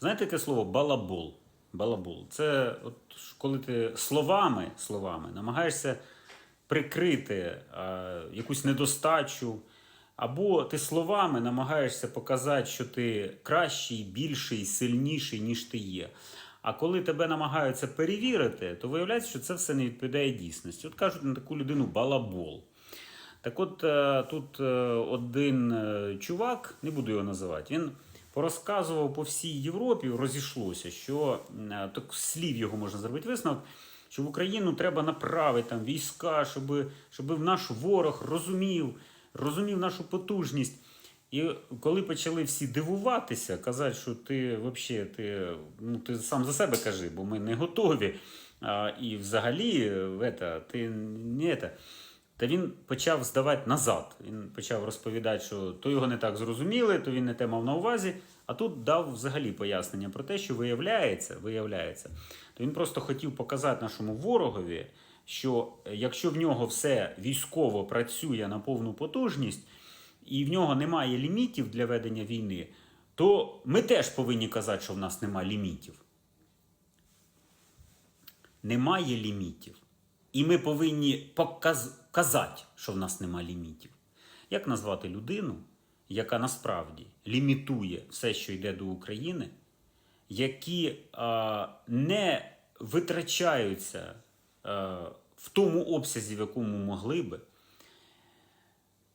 Знаєте таке слово балабол? Балабол. Це от коли ти словами, словами намагаєшся прикрити а, якусь недостачу, або ти словами намагаєшся показати, що ти кращий, більший, сильніший, ніж ти є. А коли тебе намагаються перевірити, то виявляється, що це все не відповідає дійсності. От кажуть на таку людину балабол. Так от е, тут е, один е, чувак, не буду його називати, він порозказував по всій Європі, розійшлося, що е, так слів його можна зробити висновок, що в Україну треба направити там війська, щоб, щоб наш ворог розумів, розумів нашу потужність. І коли почали всі дивуватися, казати, що ти взагалі ти, ну, ти сам за себе кажи, бо ми не готові. А, і взагалі, е, это, ти не это, та він почав здавати назад. Він почав розповідати, що то його не так зрозуміли, то він не те мав на увазі. А тут дав взагалі пояснення про те, що виявляється, виявляється, то він просто хотів показати нашому ворогові, що якщо в нього все військово працює на повну потужність, і в нього немає лімітів для ведення війни, то ми теж повинні казати, що в нас немає лімітів. Немає лімітів. І ми повинні показ... казати, що в нас немає лімітів. Як назвати людину, яка насправді лімітує все, що йде до України, які а, не витрачаються а, в тому обсязі, в якому могли би,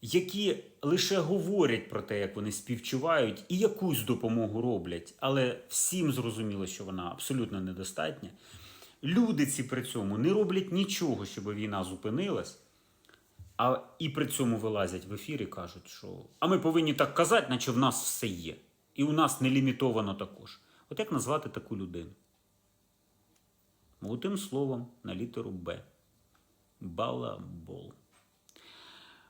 які лише говорять про те, як вони співчувають і якусь допомогу роблять, але всім зрозуміло, що вона абсолютно недостатня. Люди ці при цьому не роблять нічого, щоб війна зупинилась, а і при цьому вилазять в ефір і кажуть, що а ми повинні так казати, наче в нас все є. І у нас не лімітовано також. От як назвати таку людину? Молодим словом на літеру Б. Балабол.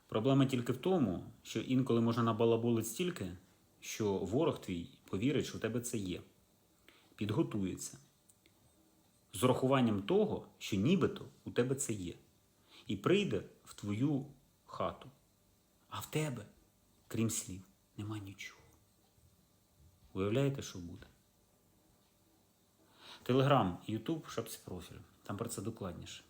Проблема тільки в тому, що інколи можна набалаболити стільки, що ворог твій повірить, що в тебе це є. Підготується. З урахуванням того, що нібито у тебе це є. І прийде в твою хату. А в тебе, крім слів, нема нічого. Уявляєте, що буде? Телеграм, Ютуб, шапці профіль. Там про це докладніше.